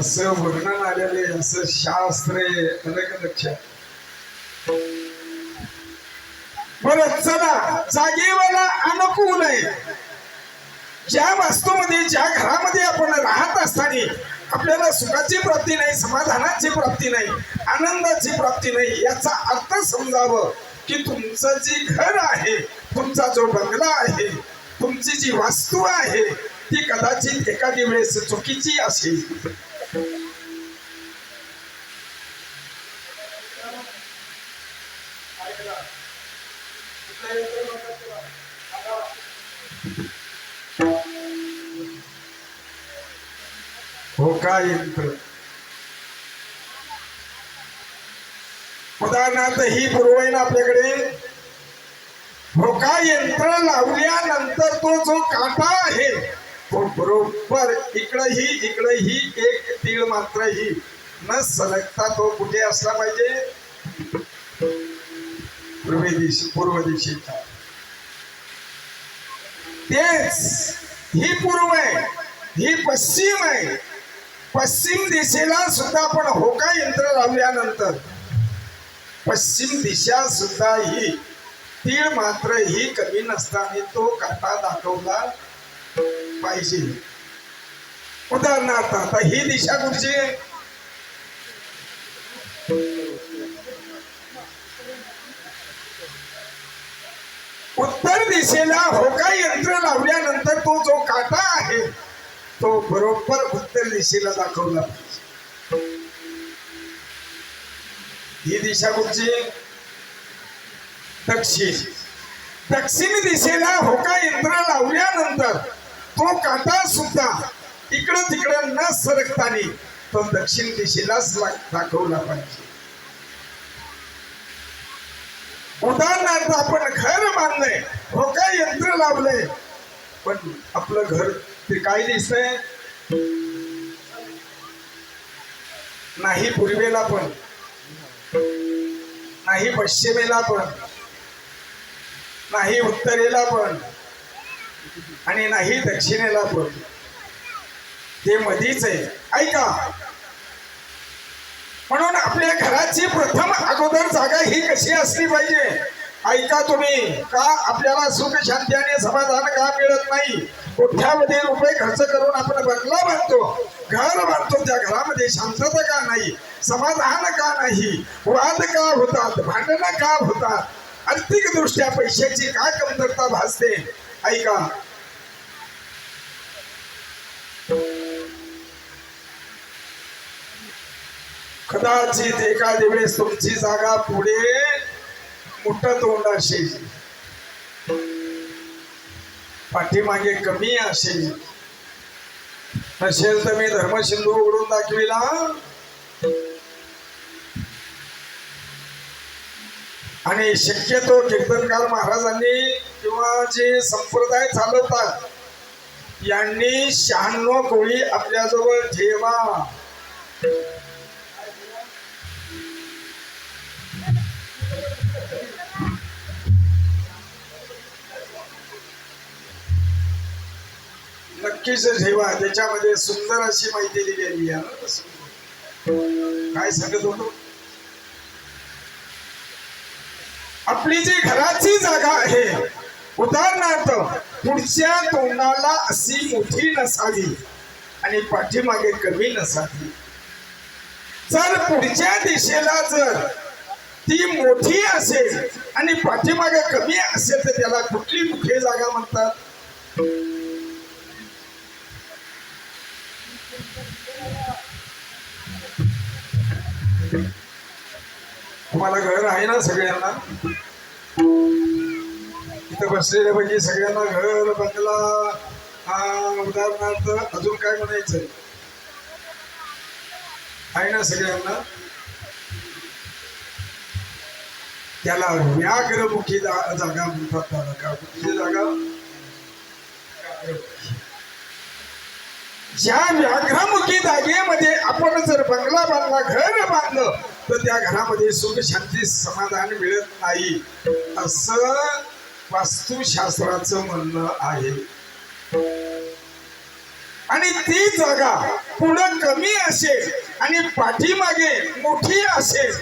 असं वर्णन आलेले असं शास्त्रे लक्षात बरं चला जागेवाला अनुकूल आहे ज्या वास्तूमध्ये ज्या घरामध्ये आपण राहत असताना आपल्याला सुखाची प्राप्ती नाही समाधानाची प्राप्ती नाही आनंदाची प्राप्ती नाही याचा अर्थ समजावं की तुमचं जे घर आहे तुमचा जो बंगला आहे तुमची जी वास्तू आहे ती कदाचित एखादी वेळेस चुकीची असेल. हो काय? यंत्र उदाहरणार्थ ही पूर्वईन आपल्याकडे हो, भोका यंत्र लावल्यानंतर तो जो काटा आहे तो बरोबर इकडंही इकडंही एक तीळ मात्रही न सलगता तो कुठे असला पाहिजे? पूर्व दिशे पूर्व दिशेचा तेच ही पूर्व आहे ही पश्चिम आहे. पश्चिम दिशेला सुद्धा आपण होका यंत्र लावल्यानंतर पश्चिम दिशा सुद्धा ही तीळ मात्र ही कमी नसताना तो काटा दाखवला पाहिजे. उदाहरणार्थ आता ही दिशा कुठची आहे? उत्तर दिशेला होका यंत्र लावल्यानंतर तो जो काटा आहे तो बरोबर उत्तर दिशेला दाखवला पाहिजे. ही दिशा कुठची दक्षिण. दक्षिण दिशेला होका यंत्र लावल्यानंतर तो काटा सुद्धा इकडं तिकडं न सरकताना तो दक्षिण दिशेलाच दाखवला पाहिजे. उदाहरणार्थ आपण घर बांधलंय होका यंत्र लावलंय पण आपलं घर ते काय दिसतंय? नाही पूर्वेला पण. नाही पश्चिमेला पण. नाही उत्तरेला पण. आणि नाही दक्षिणेला पण. ते मधीच आहे. ऐका. म्हणून आपल्या घराची प्रथम अगोदर जागा ही कशी असली पाहिजे? ऐका तुम्ही का आपल्याला सुख शांती आणि समाधान का मिळत नाही? कोठ्यामध्ये रुपये खर्च करून आपण बंगला बांधतो घर बांधतो त्या घरामध्ये शांतता का नाही? समाधान का नाही? वाद का होतात? भांडणं का होतात? आर्थिक दृष्ट्या पैशाची का कमतरता भासते? ऐका कदाचित एखाद्या वेळेस तुमची जागा पुढे मुठ तोंड असेल. पाठीमागे कमी असेल. नसेल तर मी धर्मसिंधू उघडून दाखविला. आणि शक्यतो कीर्तनकार महाराजांनी किंवा जे संप्रदाय चालवतात यांनी शहाण्णव कोळी आपल्याजवळ ठेवा. नक्कीच ठेवा त्याच्यामध्ये सुंदर अशी माहिती दिलेली आहे. काय सांगत होतो? आपली जी घराची जागा आहे उदाहरणार्थ पुढच्या तोंडाला अशी मोठी नसावी आणि पाठीमागे कमी नसावी. जर पुढच्या दिशेला जर ती मोठी असेल आणि पाठीमागे कमी असेल तर त्याला कुठली कुठली जागा म्हणतात? तुम्हाला घर आहे ना सगळ्यांना? इथं बसलेले म्हणजे सगळ्यांना घर बंगला हा उदाहरणार्थ अजून काय म्हणायचं आहे ना सगळ्यांना? त्याला व्याघ्रमुखी जा- जागा म्हणतात त्याला. का कुठली जागा? ज्या व्याघ्रमुखी जागेमध्ये आपण जर बंगला बांधला घर बांधलं तर त्या घरामध्ये सुख शांती समाधान मिळत नाही असं वास्तुशास्त्राचं म्हणणं आहे. आणि ती जागा पुढं कमी असेल आणि पाठीमागे मोठी असेल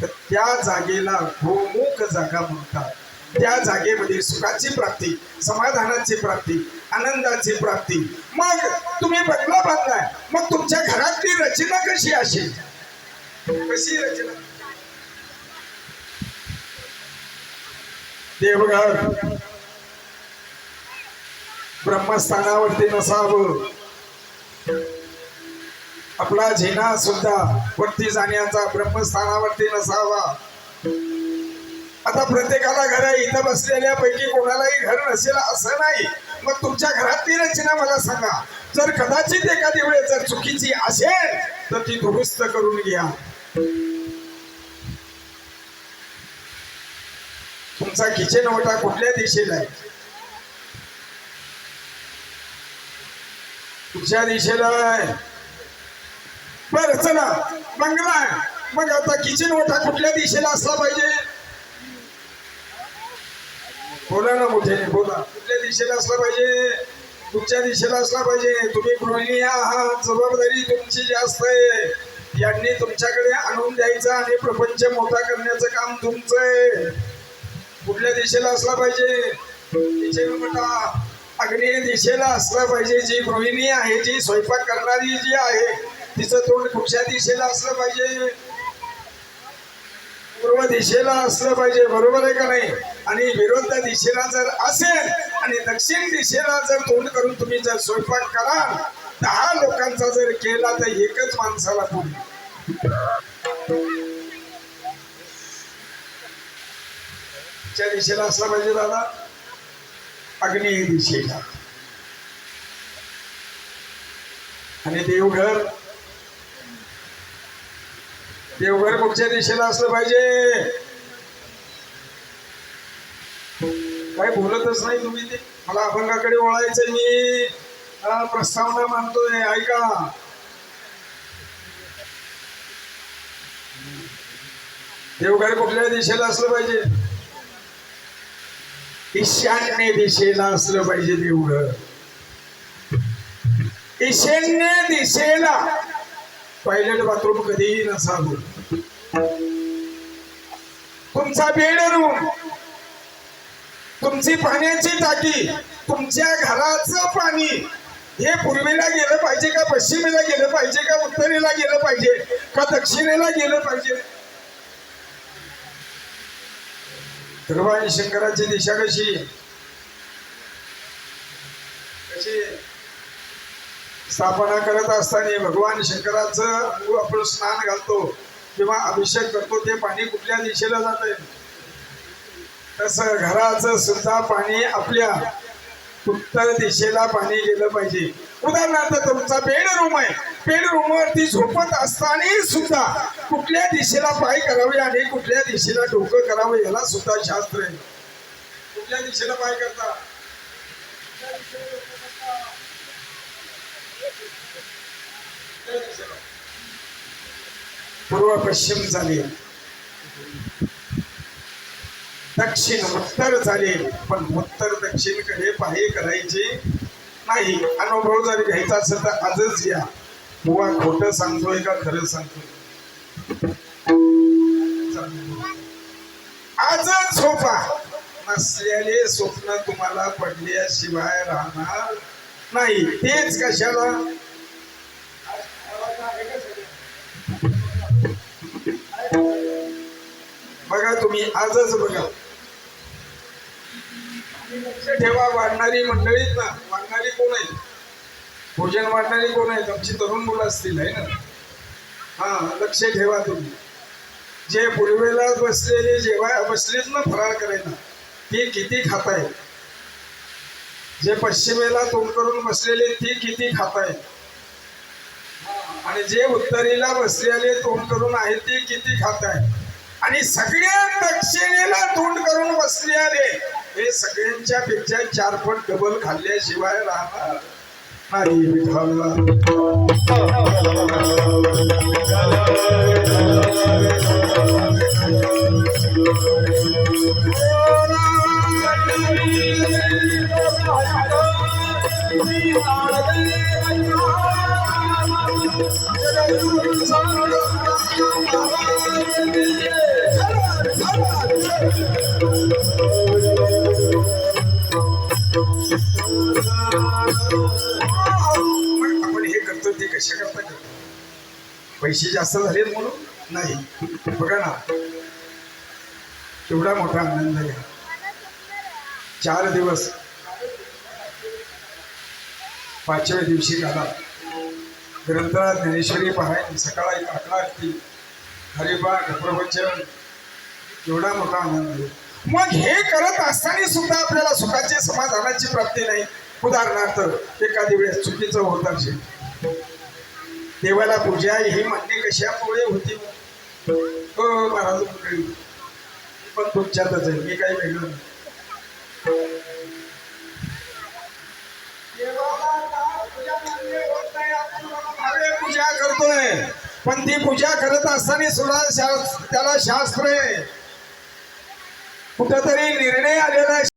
तर त्या जागेला गोमुख जागा म्हणतात. त्या जागेमध्ये सुखाची प्राप्ती समाधानाची प्राप्ती आनंदाची प्राप्ती. मग तुम्ही बंगला बांधलाय मग तुमच्या घरातली रचना कशी असेल? कशी रचना? देवघर ब्रह्मस्थानावरती नसावं. आपला झेना सुद्धा वरती जाण्याचा ब्रह्मस्थानावरती नसावा. आता प्रत्येकाला घर आहे इथं बसलेल्या पैकी कोणालाही घर नसेल असं नाही. मग तुमच्या घरातली रचना मला सांगा. जर कदाचित एखादी वेळ जर चुकीची असेल तर ती दुरुस्त करून घ्या. तुमचा किचन ओटा कुठल्या दिशेला आहे? कुठच्या दिशेला आहे? बर चला. बंगला आहे मग आता किचन ओटा कुठल्या दिशेला असला पाहिजे? बोला ना मोठे बोला. कुठल्या दिशेला असला पाहिजे? कुठच्या दिशेला असला पाहिजे? तुम्ही गृहिणी आहात जबाबदारी तुमची जास्त आहे. यांनी तुमच्याकडे आणून द्यायचं आणि प्रपंच मोठा करण्याचं काम तुमचं आहे कुठल्या दिशेला असला पाहिजे? किचन मोठा अग्निय दिशेला असला पाहिजे. जी गृहिणी आहे जी स्वयंपाक करणारी जी आहे तिचं तोंड कुठच्या दिशेला असलं पाहिजे? पूर्व दिशेला असलं पाहिजे. बरोबर आहे का नाही? आणि विरुद्ध दिशेला जर असेल आणि दक्षिण दिशेला जर तोंड करून तुम्ही जर स्वयंपाक कराल दहा लोकांचा जर केला तर एकच माणसाला पुढे च्या दिशेला असला पाहिजे दादा. अग्नि दिशेला. आणि देवघर. देवघर कुठच्या दिशेला असलं पाहिजे? काय बोलतच नाही तुम्ही ते. मला अभंगाकडे वळायचं मी. हा, प्रस्तावना मानतोय ऐका. देवघर कुठल्या दिशेला असलं पाहिजे. ईशान्य दिशेला असलं पाहिजे देवघर. ईशान्य दिशेला. टॉयलेट बाथरूम कधीही नसावं. तुमचा बेडरूम तुमची पाण्याची टाकी. तुमच्या घराचं पाणी. हे पूर्वेला गेलं पाहिजे का पश्चिमेला गेलं पाहिजे का उत्तरेला गेलं पाहिजे का दक्षिणेला गेलं पाहिजे? भगवान शंकराची दिशा कशी कशी स्थापना करत असताना भगवान शंकराचं मूळ आपण स्नान घालतो किंवा अभिषेक करतो ते पाणी कुठल्या दिशेला जात आहे तसं घराचं सुद्धा पाणी आपल्या उत्तर दिशेला पाणी गेलं पाहिजे. उदाहरणार्थ तुमचा बेडरूम आहे. बेडरूमवरती झोपत असताना सुद्धा कुठल्या दिशेला पाय करावे आणि कुठल्या दिशेला डोकं करावं याला सुद्धा शास्त्र आहे. कुठल्या दिशेला पाय करता? पूर्व पश्चिम झाली. दक्षिण उत्तर झाले. पण उत्तर दक्षिणकडे पाहे करायचे नाही. अनुभव जर घ्यायचा असेल तर आजच या बुवा खोटं सांगतोय का? खरं सांगतोय. आजच झोपा. नसलेले स्वप्न तुम्हाला पडल्याशिवाय राहणार नाही. तेच कशाला? बघा तुम्ही आजच बघा. लक्ष ठेवा वाढणारी मंडळीत ना वाढणारी कोण आहे भोजन वाढणारी कोण आहेत? आमची तरुण मुलं असतील आहे ना? हा लक्ष ठेवा तुम्ही. जे पूर्वेला बसलेले जेव्हा बसलीच ना फराळ करायला ती किती खात आहेत जे पश्चिमेला तोंड करून बसलेले ती किती खात आहेत आणि जे उत्तरेला बसलेले तोंड करून आहेत ते किती खात आहेत आणि सगळे दक्षिणेला तोंड करून बसलेले हे सगळ्यांच्या पेक्षा चार पट डबल खाल्ल्याशिवाय राहणार नाही आपण हे करतो ते कशा करता करतो पैसे जास्त झालेत म्हणून? नाही. बघा ना. केवढा मोठा आनंद आहे. चार दिवस. पाचव्या दिवशी गाला ग्रंथात ज्ञानेश्वरी पारायण सकाळी अकरा आरती हरिबा प्रवचन एवढा मोठा आनंद. आहे मग हे करत असताना सुद्धा आपल्याला सुखाची समाधानाची प्राप्ती नाही. उदाहरणार्थ एखादी वेळेस चुकीचं होत असेल. देवाला पूजा ही म्हणणे कशामुळे होती? हो महाराज पण तुमच्यातच आहे मी काही वेगळं नाही. पूजा करतोय. पण ती पूजा करत असताना सुद्धा त्याला शास्त्र आहे. कुठेतरी निर्णय आलेला आहे.